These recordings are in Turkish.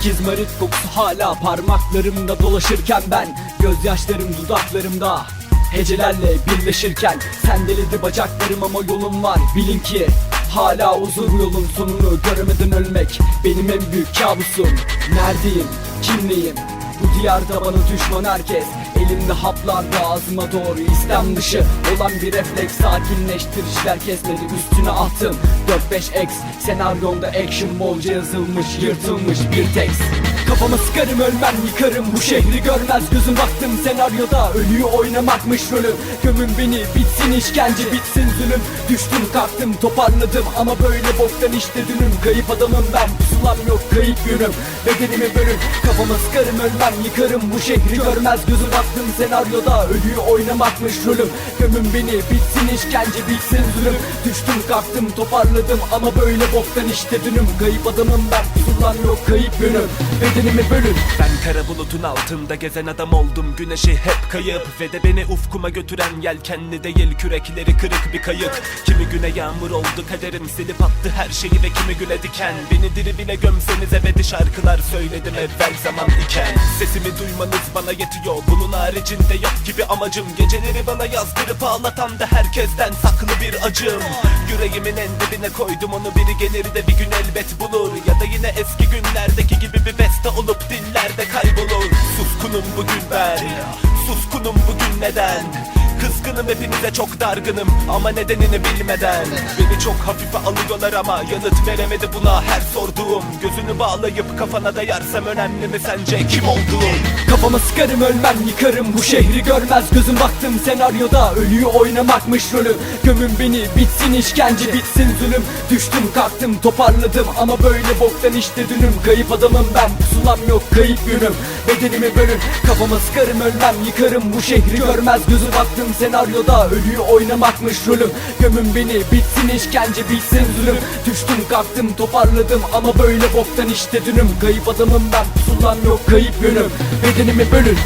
İkizmarit kokusu hala parmaklarımda dolaşırken ben Gözyaşlarım dudaklarımda. Hecelerle birleşirken Sendeledi bacaklarım ama yolum var. Bilin ki hala uzun yolun sonunu Göremeden ölmek. Benim en büyük kabusum Neredeyim, kimleyim bu diyarda bana düşman herkes. Elimde haplar ağzıma doğru. İstem dışı Olan bir refleks. Sakinleştiriciler kesmedi Üstüne attım. 4-5 x Senaryomda action bolca yazılmış Yırtılmış bir tekst Kafama sıkarım ölmem yıkarım. Bu şehri görmez gözüm. Baktım senaryoda Ölüyü oynamakmış rolüm. Gömün beni bitsin işkence bitsin zulüm. Düştüm kalktım toparladım. Ama böyle boktan işte dünüm. Kayıp adamım ben pusulam yok kayıp yönüm Bedenimi bölün kafama sıkarım ölmem yıkarım. Bu şehri görmez gözüm. Baktım senaryoda Ölüyü oynamakmış rolüm. Gömün beni bitsin işkence bitsin zulüm. Düştüm kalktım toparladım. Ama böyle boktan işte dünüm. Kayıp adamım ben pusulam yok kayıp yönüm Bedenimi bölün. Ben kara bulutun altında gezen adam oldum. Güneşi hep kayıp ve de beni ufkuma götüren Yelkenli değil kürekleri kırık bir kayık Kimi güne yağmur oldu kaderim silip attı her şeyi ve kimi güne diken. Beni diri bile gömseniz ebedi şarkılar söyledim evvel zaman iken. Sesimi duymanız bana yetiyor bunun haricinde yok gibi amacım. Geceleri bana yazdırıp ağlatan da herkesten saklı bir acım Yüreğimin en dibine koydum onu. Biri gelir de bir gün elbet bulur. Ya da yine eski günlerdeki gibi bir beste olup dillerde kaybolur. Suskunum bugün ben. Suskunum bugün neden Kızgınım hepinize çok dargınım. Ama nedenini bilmeden. Beni çok hafife alıyorlar ama yanıt veremedi buna her sorduğum. Gözünü bağlayıp kafana dayarsam önemli mi sence? Kim olduğum? Kafama sıkarım ölmem yıkarım. Bu şehri görmez. Gözüm baktım senaryoda. Ölüyü oynamakmış rolü. Gömün beni bitsin işkence bitsin zulüm. Düştüm kalktım toparladım. Ama böyle boktan işte dünüm. Kayıp adamım ben pusulam yok kayıp yönüm Bedenimi bölün. Kafama sıkarım ölmem yıkarım. Bu şehri görmez. Gözüm baktım senaryoda ölüyü oynamakmış rolüm. Gömün beni bitsin işkence bitsin zulüm. Düştüm kalktım toparladım ama böyle boktan işte dünüm. Kayıp adamım ben pusulam yok kayıp yönüm. Bedenimi bölün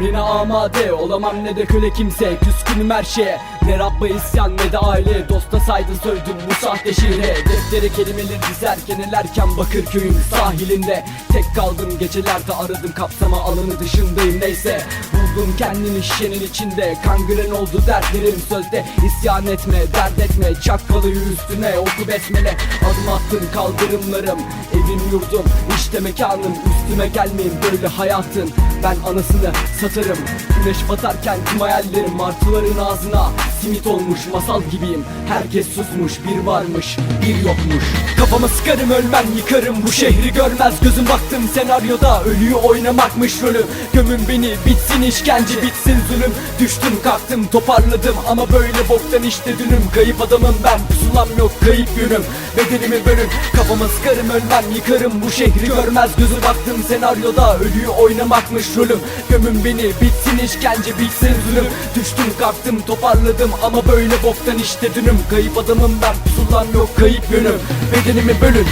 Emrine amade olamam ne de köle kimse. Küskünüm her şeye. Ne Rabb'a isyan ne de aile. Dosta saydın soydum bu sahte şiire. Deftere kelimeleri dizerken elerken Bakırköy'ün sahilinde. Tek kaldım gecelerde aradım kapsama alanı dışındayım neyse. Buldum kendini şişenin içinde. Kangren oldu dertlerim sözde. İsyan etme dert etme. Çakkalı üstüne oku besmele. Adım attın kaldırımlarım. Evim yurdum işte mekanım. Üstüme gelmeyin böyle hayatın Ben anasını satarım. Güneş batarken tüm hayallerim Martıların ağzına. Simit olmuş Masal gibiyim. Herkes susmuş Bir varmış bir yokmuş. Kafama sıkarım ölmem yıkarım. Bu şehri görmez. Gözüm baktım senaryoda Ölüyü oynamakmış rolü. Gömün beni bitsin işkence bitsin zulüm. Düştüm kalktım toparladım. Ama böyle boktan işte dünüm. Kayıp adamım ben pusulam yok kayıp yönüm Bedenimi bölün kafama sıkarım ölmem yıkarım. Bu şehri görmez. Gözü baktım senaryoda Ölüyü oynamakmış rolüm Gömün beni bitsin işkence bitsin zulüm. Düştüm kalktım toparladım Ama böyle boktan işte dünüm Kayıp adamım ben pusulam yok kayıp yönüm Bedenimi bölün